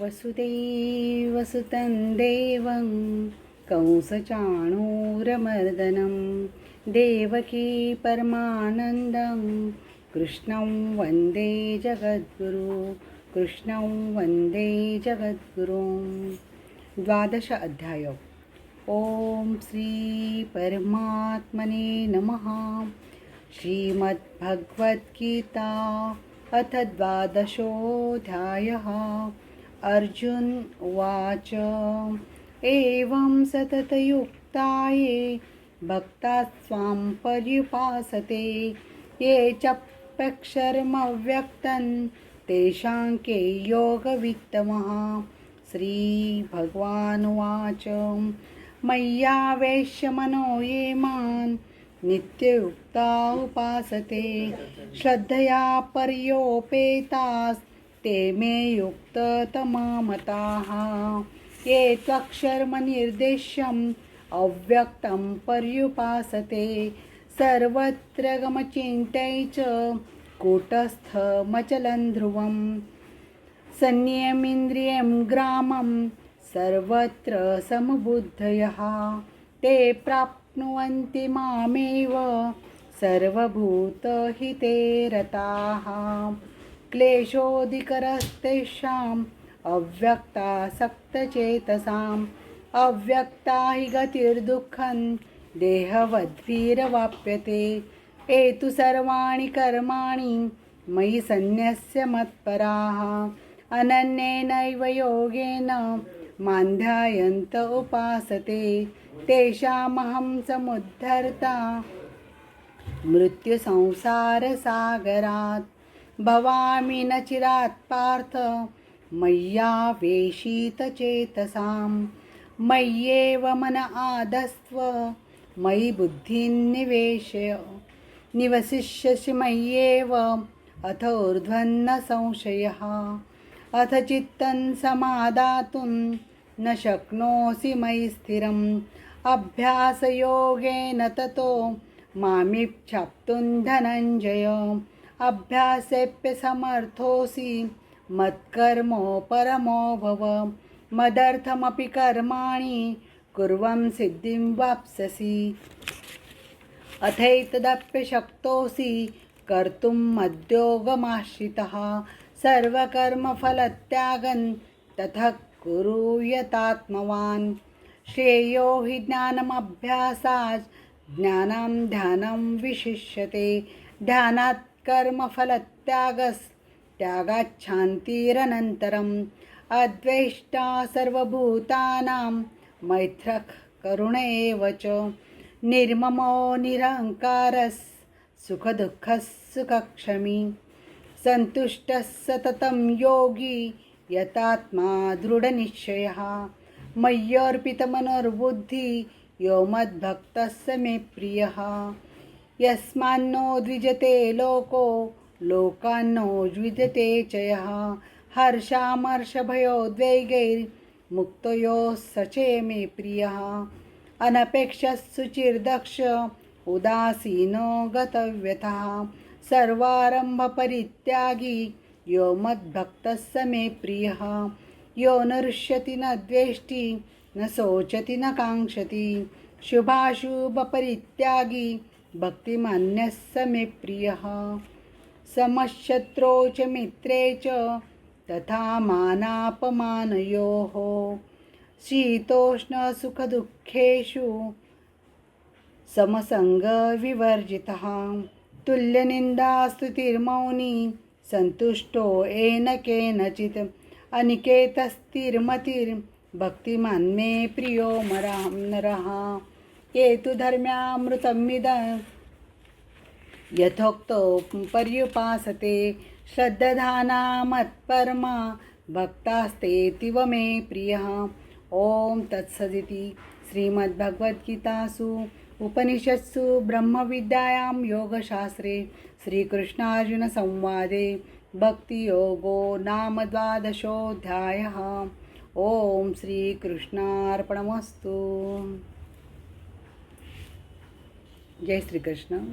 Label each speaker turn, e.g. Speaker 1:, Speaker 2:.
Speaker 1: वसुदेवसुतं देवं कंसचाणूरमर्दनं देवकी परमानन्दं कृष्णं वन्दे जगद्गुरु कृष्णं वन्दे जगद्गुरुं द्वादश अध्याय ॐ श्रीपरमात्मने नमः श्रीमद्भगवद्गीता अथ द्वादशोऽध्यायः अर्जुन उवाच एवं सततयुक्ताये भक्ता स्वां पर्युपासते ये चप्यक्षरमव्यक्तं तेषां के योगवित्तमः। श्रीभगवानुवाच मय्यावेश्य मनो ये मान् नित्ययुक्ता उपासते। श्रद्धया ते मे युक्ततमामताः। ये त्वक्षर्मनिर्देश्यम् अव्यक्तं पर्युपासते। सर्वत्र गमचिन्तै च कूटस्थमचलं ध्रुवं संयमिन्द्रियं ग्रामं सर्वत्र समबुद्धयः। ते प्राप्नुवन्ति मामेव सर्वभूतहिते रताः क्लेशोऽधिकरस्तेषाम् अव्यक्तासक्तचेतसाम् अव्यक्ता हि गतिर्दुःखं देहवद्भिरवाप्यते। एतु सर्वाणि कर्माणि मयि सन्न्यस्य मत्पराः। अनन्येनैव योगेन मान्ध्यायन्त उपासते। तेषामहं समुद्धर्ता। मृत्युसंसारसागरात् भवामि न चिरात् पार्थ। मय्यावेशितचेतसां मय्येव मन आदस्त्व। मयि बुद्धिं निवसिष्यसि मय्येव। अथ ऊर्ध्वन्न संशयः। अथ चित्तं समादातुं न शक्नोषि मयि स्थिरम्। अभ्यासयोगेन ततो मामिच्छाप्तुं धनञ्जय। अभ्यासेऽप्यसमर्थोऽसि मत्कर्मो परमो भव। मदर्थमपि कर्माणि कुर्वं सिद्धिं वाप्स्यसि। अथैतदप्यशक्तोऽसि कर्तुं मद्योगमाश्रितः। सर्वकर्मफलत्यागन् ततः कुरु यतात्मवान्। श्रेयो हि ज्ञानमभ्यासात् ज्ञानं ध्यानं विशिष्यते। ध्यानात् कर्मफलत्यागस्। त्यागाच्छान्तिरनन्तरम् अद्वेष्टा सर्वभूतानां मैत्रः करुण एव च। निर्ममो निरहङ्कारः सुखदुःखः सुखक्षमी। सन्तुष्टः सततं योगी यतात्मा दृढनिश्चयः। मय्यर्पितमनोर्बुद्धि यो मद्भक्तः स मे प्रियः। यस्मान्नो द्विजते लोको लोकान्नो द्विजते चयः। यः हर्षामर्षभयोद्वेगैर्मुक्तयोः सचे मे प्रियः। अनपेक्षशुचिर्दक्ष उदासीनो गतव्यथः। सर्वारम्भपरित्यागी यो मद्भक्तः स मे प्रियः। यो न ऋष्यति न द्वेष्टि न शोचति न काङ्क्षति। शुभाशुभपरित्यागी भक्तिमान्यः स मे प्रियः। समशत्रो च मित्रे च तथा मानापमानयोः। शीतोष्णसुखदुःखेषु समसङ्गविवर्जितः। तुल्यनिन्दास्तुतिर्मौनी सन्तुष्टो येन केनचित् अनिकेतस्थिर्मतिर्भक्तिमान् मे प्रियो मरां नरः। येतु धर्म्यामृतमिद यथोक्तो पर्युपासते श्रद्धाना मत्परमा भक्तास्तेतिव मे प्रियः। ॐ तत्सदिति श्रीमद्भगवद्गीतासु उपनिषत्सु ब्रह्मविद्यायां योगशास्त्रे श्रीकृष्णार्जुनसंवादे भक्तियोगो नाम द्वादशोऽध्यायः। ॐ श्रीकृष्णार्पणमस्तु। જય શ્રી કૃષ્ણ